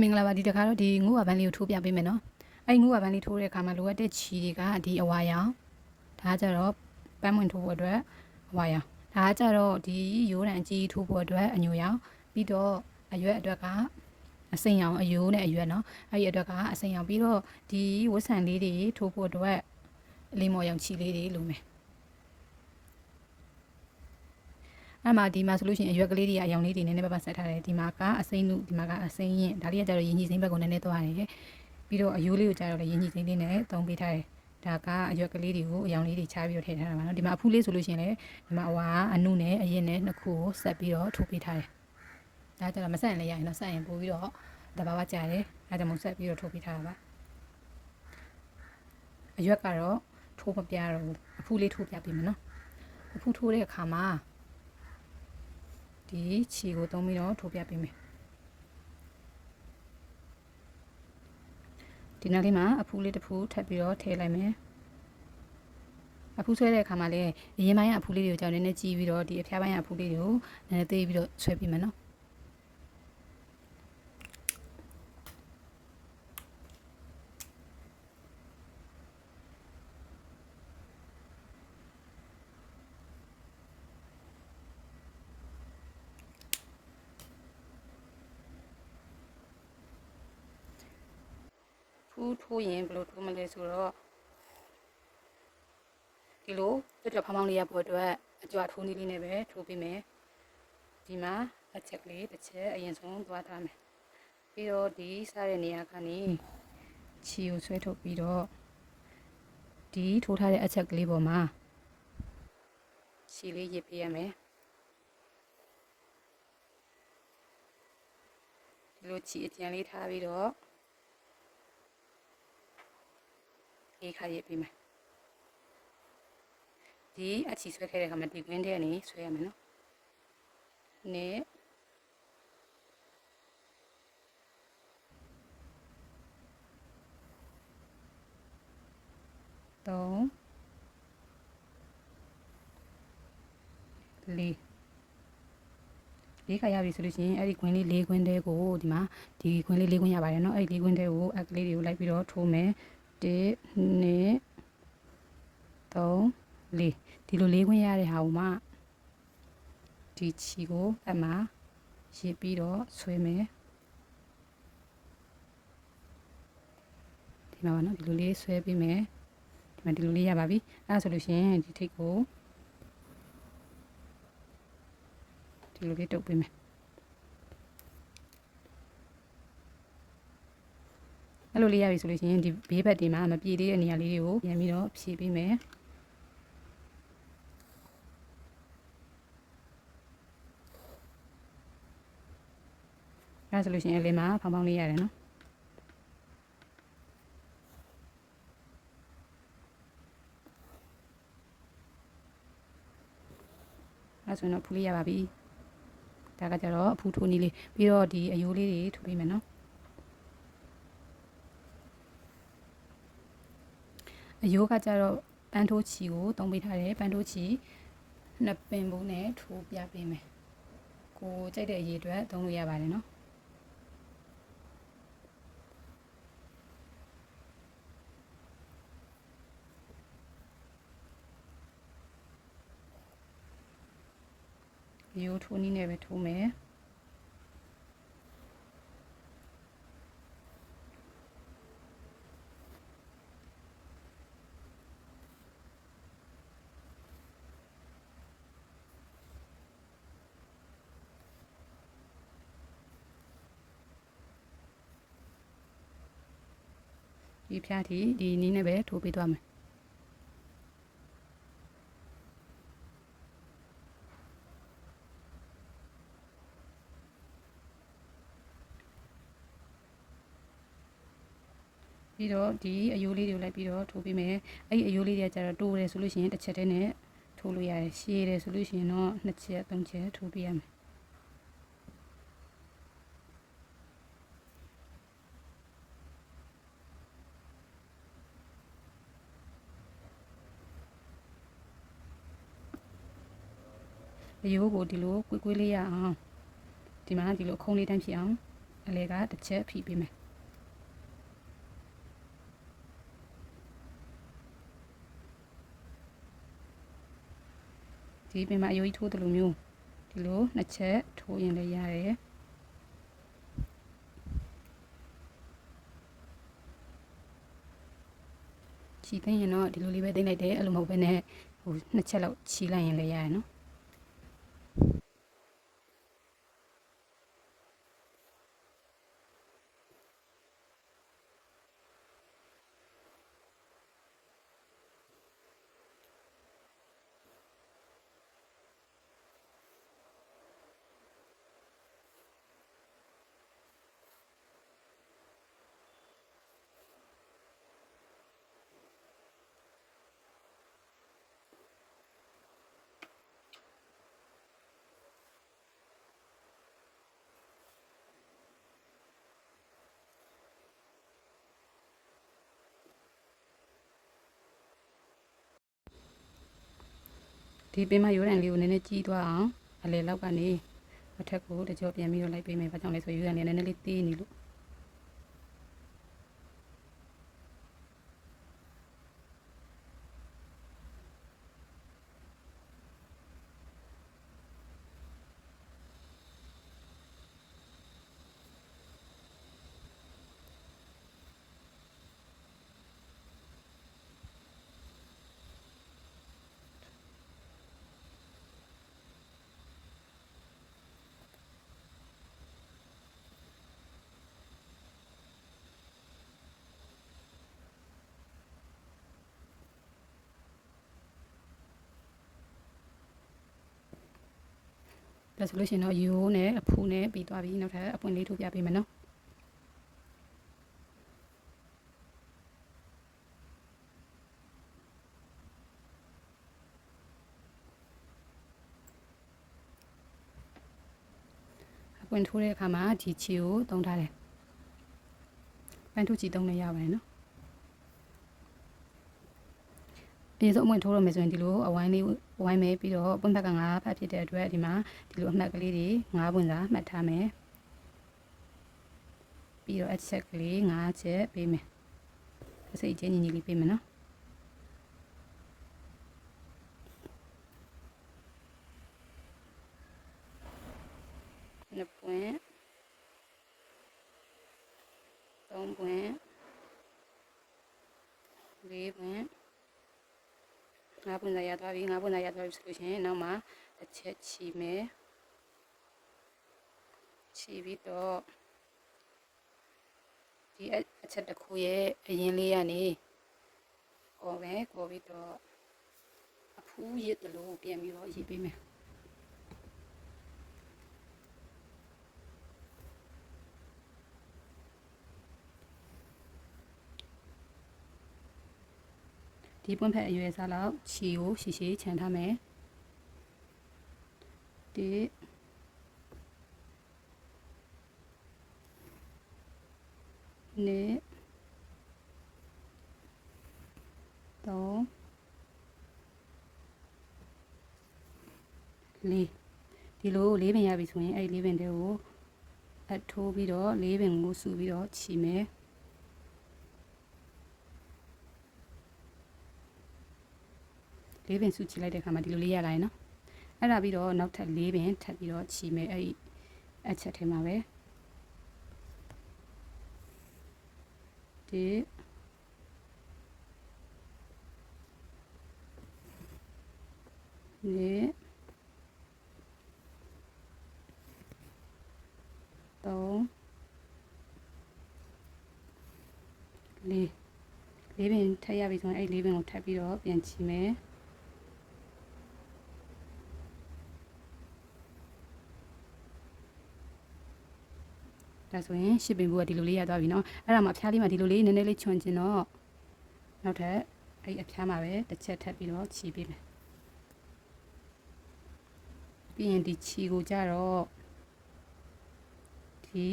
မင်္ဂလာပါဒီတစ်ခါတော့ဒီငုဝဘန်းလေးကိုထိုးပြပေးမယ်နော်အဲ့ငုဝဘန်းလေးထိုးတဲ့အခါမှာလိုအပ်တဲ့ချီတွေကဒီအဝါရောင်ဒါကကြတော့ပန်းဝင်ထိုးဖို့အတွက်အဝါရောင်ဒါကကြတော့ဒီရိုးတံအကြီးထိုးဖို့အတွက်အညိုရောင်ပြီးတော့အရွက်အတွက်ကအစိမ်းရောင်အယိုးနဲ့အရွက်နော်အဲ့ဒီအတွက်ကအစိမ်းရောင်ပြီးတော့ဒီဝတ်ဆန်လေးတွေထိုးဖို့အတွက်အလေးမော်ရောင်ချီလေးတွေလိုမယ် အဲ့မှာဒီမှာဆိုလို့ရှိရင်အရွက်ကလေးတွေကအယောင်လေးတွေနည်းနည်းပါးပါးဆက်ထားတယ်ဒီမှာကအစိမ်းနုဒီမှာကအစိမ်းရင်ဒါလေးကကြတော့ရင်းကြီးစိမ်းဘက်ကိုနည်းနည်းသွားတယ်ပြီးတော့အယိုးလေးကိုကြတော့လည်းရင်းကြီးစိမ်းလေးနဲ့သုံးပေးထားတယ်ဒါကအရွက်ကလေးတွေကိုအယောင်လေးတွေချပြီးတော့ထည့်ထားတာပါနော်ဒီမှာအဖူးလေးဆိုလို့ရှိရင်လည်းဒီမှာအဝါအနုနဲ့အရင်နဲ့နှစ်ခုကိုဆက်ပြီးတော့ထိုးပေးထားတယ်ဒါကြတော့မဆက်ရင်လည်းရရင်တော့ဆက်ရင်ပို့ပြီးတော့တဘာဝကြတယ်အဲဒါကြောင့်မို့ဆက်ပြီးတော့ထိုးပေးထားတာပါအရွက်ကတော့ထိုးမပြတော့ဘူးအဖူးလေးထိုးပြပေးမယ်နော်အဖူးထိုးတဲ့အခါမှာ ဒီခြေကိုသုံးပြီးတော့ထိုးပြပေးမယ်ဒီနောက်လေးမှာအဖူးလေးတစ်ဖူးထပ်ပြီးတော့ထည့်လိုက်မယ်အဖူးဆွဲတဲ့အခါမှာလည်းအရင်ပိုင်းကအဖူးလေးတွေကိုကြောင်းနည်းနည်းကြီးပြီးတော့ဒီအဖျားပိုင်းကအဖူးလေးတွေကိုနည်းနည်းသေးပြီးတော့ဆွဲပြမယ်နော် ဖူးထိုးရင်ဘယ်လိုထိုးမလဲဆိုတော့ဒီလိုကြွကြွဖောင်းဖောင်းလေးရဖို့အတွက်အကြွထိုးနည်းလေးနဲ့ပဲထိုးပေးမယ်ဒီမှာအချက်ကလေးတစ်ချက်အရင်ဆုံးသွားထားမယ်ပြီးတော့ဒီစားတဲ့နေရာကနေခြီကိုဆွဲထုတ်ပြီးတော့ဒီထိုးထားတဲ့အချက်ကလေးပေါ်မှာခြီလေးရစ်ပေးရမယ်ဒီလိုခြီအကျန်လေးထားပြီးတော့ လေးခါရစ်ပေးမယ်ဒီအချီဆွဲခဲ့တဲ့အခါမှာဒီကွင်းထဲကနေဆွဲရမယ်နော်နဲ့သုံးလေးလေးခါရပြီဆိုလို့ရှိရင်အဲ့ဒီခွင်းလေးလေးခွင်းတဲကိုဒီမှာဒီခွင်းလေးလေးခွင်းရပါတယ်เนาะအဲ့ဒီလေးခွင်းတဲကိုအကလေးတွေကိုလိုက်ပြီးတော့ထိုးမယ် 1 2 3 4ဒီလိုလေးခွင်းရတဲ့ဟာကိုမှဒီချီကိုအမှရစ်ပြီးတော့ဆွဲမယ်ဒီမှာပါနော်ဒီလိုလေးဆွဲပြီးမယ်ဒီမှာဒီလိုလေးရပါပြီအဲဒါဆိုလို့ရှိရင်ဒီထိတ်ကိုဒီလိုလေးတုပ်ပေးမယ် အဲ့လိုလေးရပြီဆိုလို့ရှိရင်ဒီဘေးဘက်ဒီမှာမပြေသေးတဲ့နေရာလေးတွေကိုပြန်ပြီးတော့ဖြည့်ပေးမယ်အဲ့ဒါဆိုလို့ရှိရင်အလေးမှာဖောင်းဖောင်းလေးရတယ်နော်အဲ့ဆိုရင်တော့ဖူးလေးရပါပြီဒါကကြတော့အဖူးထိုးနည်းလေးပြီးတော့ဒီအယိုးလေးတွေထိုးပေးမယ်နော် အယိုးကကြတော့ပန်းထိုးချီကိုတုံးပေးထားတယ်ပန်းထိုးချီနှစ်ပင်ပုံးနဲ့ထိုးပြပေးမယ်ကိုကြိုက်တဲ့အရေးအတွက်သုံးလို့ရပါတယ်နော်ရိုးထိုးနည်းနဲ့ပဲထိုးမယ် ဒီဖြားတီဒီနည်းနဲ့ပဲထိုးပေးသွားမယ်ပြီးတော့ဒီအယိုးလေးတွေကိုလိုက်ပြီးတော့ထိုးပေးမယ်အဲ့ဒီအယိုးလေးတွေကကျတော့တိုးတယ်ဆိုလို့ရှိရင်တစ်ချက်တည်းနဲ့ထိုးလို့ရတယ်ရှည်တယ်ဆိုလို့ရှိရင်တော့နှစ်ချက်သုံးချက်ထိုးပေးရမယ် အယိုးကိုဒီလိုကွေးကွေးလေးရအောင်ဒီမှာဒီလိုခုံးလေးတန်းဖြစ်အောင်အလဲကတစ်ချက်ဖိပေးမယ်ဒီပင်မအယိုးကြီးထိုးတယ်လို့မျိုးဒီလိုနှစ်ချက်ထိုးရင်လည်းရတယ်ချီသိရင်တော့ဒီလိုလေးပဲသိမ့်လိုက်တယ်အဲ့လိုမဟုတ်ဘဲနဲ့ဟိုနှစ်ချက်လောက်ချီလိုက်ရင်လည်းရတယ်နော် ဒီပင်မရိုးတန်လေးကိုနည်းနည်းကြီးသွားအောင်အလဲလောက်ကနေအထက်ကိုတကြောပြန်ပြီးတော့လိုက်ပေးမယ်။ဘာကြောင့်လဲဆိုရိုးတန်လေးနည်းနည်းလေးသေးနေလို့ ဒါဆိုလို့ရှိရင်တော့ရိုးနဲ့အဖူနဲ့ပြီးသွားပြီနောက်ထပ်အပွင့်လေးထုတ်ပြပေးမယ်နော်အပွင့်ထိုးတဲ့အခါမှာဒီချီကိုတုံးထားတယ်ပန်းထုချီတုံးနေရပါတယ်နော် အရင်ဆုံးအမွင့်ထိုးရမယ်ဆိုရင်ဒီလိုအဝိုင်းလေးဝိုင်းမယ်ပြီးတော့ပွင့်ဘက်က၅ဖက်ဖြစ်တဲ့အတွက်ဒီမှာဒီလိုအမှတ်ကလေးတွေ၅ပွင့်စာမှတ်ထားမယ်ပြီးတော့အချက်ကလေး၅ချက်ပေးမယ်အစိတ်ချင်းညီညီလေးပေးမယ်နော်နှစ်ပွင့်သုံးပွင့်လေးပွင့် ငါးပွင့်သာရသွားပြီငါးပွင့်သာရသွားပြီဆိုလို့ရှိရင်နောက်မှာတစ်ချက်ချီမယ်ချီပြီးတော့ဒီအချက်တစ်ခုရဲ့အရင်လေးကနေကော်ပဲကော်ပြီးတော့အဖူးရစ်တလို့ပြန်ပြီးတော့ရေးပေးမယ် ဒီပွင့်ဖက်အရွယ်စားလောက်ခြီကိုရှည်ရှည်ခြံထားမယ်ဒီနေ့တော့လေးဒီလိုလေးပင်ရပြီဆိုရင်အဲ့လေးပင်တွေကိုအထိုးပြီးတော့လေးပင်ကိုစုပြီးတော့ခြီမယ် လေးပင်စုချလိုက်တဲ့အခါမှာဒီလိုလေးရလာရင်နော်အဲ့ဒါပြီးတော့နောက်ထပ်လေးပင်ထပ်ပြီးတော့ချီမယ်အဲ့ဒီအချက်ထဲမှာပဲဒီလေးသုံးလေးလေးပင်ထပ်ရပြီဆိုရင်အဲ့လေးပင်ကိုထပ်ပြီးတော့ပြန်ချီမယ် ဒါဆိုရင်ရှစ်ပင်ဘူးကဒီလိုလေးရသွားပြီเนาะအဲ့ဒါမှအဖျားလေးမှဒီလိုလေးနည်းနည်းလေးချွန်ကျင်တော့နောက်ထပ်အဲ့အဖျားမှာပဲတစ်ချက်ထပ်ပြီးတော့ခြီပေးမယ်ပြီးရင်ဒီခြီကိုကြတော့ဒီ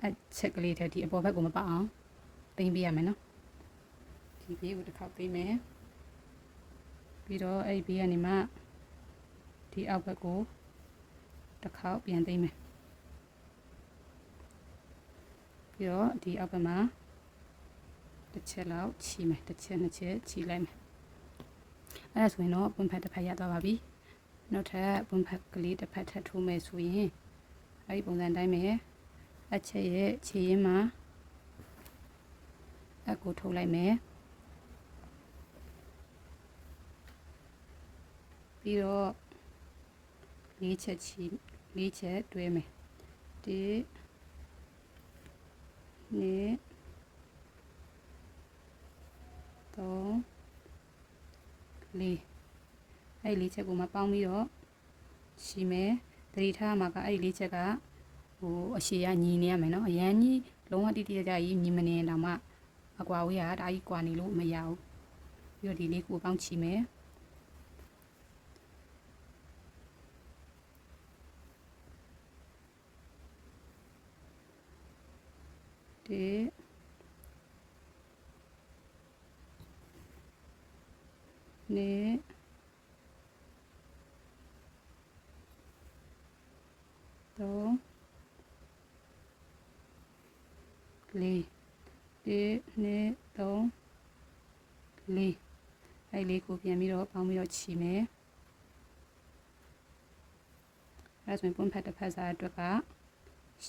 အချက်ကလေးတဲ့ဒီအပေါ်ဘက်ကိုမပအောင်တင်ပေးရမယ်เนาะဒီဘေးကိုတစ်ခေါက်ပေးမယ်ပြီးတော့အဲ့ဒီဘေးကနေမှဒီအောက်ဘက်ကိုတစ်ခေါက်ပြန်သိမ်းမယ် ပြီးတော့ဒီအောက်ဘက်မှာတစ်ချက်လောက်ခြီမယ်တစ်ချက်နှစ်ချက်ခြီလိုက်မယ်အဲ့ဒါဆိုရင်တော့ပွန်ဖက်တစ်ဖက်ရသွားပါပြီနောက်ထပ်ပွန်ဖက်ကလေးတစ်ဖက်ထပ်ထိုးမယ်ဆိုရင်အဲ့ဒီပုံစံတိုင်းပဲအချက်ရဲ့ခြေရင်းမှာအကိုထုတ်လိုက်မယ်ပြီးတော့လေးချက်ချီလေးချက်တွဲမယ်ဒီ နှစ်သုံးလေးအဲ့ဒီလေးချက်ကိုမှပေါင်းပြီးတော့ရှီမယ်သတိထားမှာကအဲ့ဒီလေးချက်ကဟိုအရှည်ကညီနေရမယ်နော်အရန်ကြီးလုံးဝတိတိကျကျကြီးညီမနေရင်တော့မှအကွာဝေးကဒါကြီးကွာနေလို့မရဘူးပြီးတော့ဒီလေးကိုပေါင်းချီမယ် တစ်နှစ်သုံးလေးတစ်နှစ်သုံးလေးအဲ့လေးကိုပြန်ပြီးတော့ပေါင်းပြီးတော့ချီမယ်အဲ့ဒါဆိုရင်ပွန်ဖက်တစ်ဖက်စားအတွက်က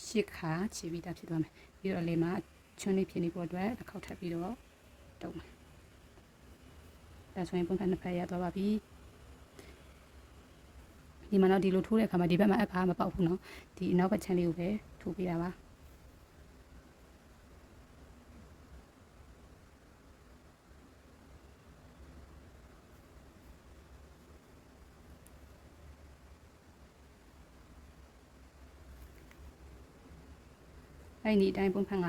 ရှစ်ခါချီပြီးသားဖြစ်သွားမယ် ပြီးတော့လေမှာချွန်းလေးဖြစ်နေဖို့အတွက်တစ်ခေါက်ထပ်ပြီးတော့တုံးမယ်ဒါဆိုရင်ပွန်ဖက်နှစ်ဖက်ရသွားပါပြီဒီမှာတော့ဒီလိုထိုးတဲ့အခါမှာဒီဘက်မှာအပ်ကားမပေါက်ဘူးเนาะဒီအနောက်ဘက်ချမ်းလေးကိုပဲထိုးပေးတာပါ အဲ့ဒီအတိုင်းပုံဖန်က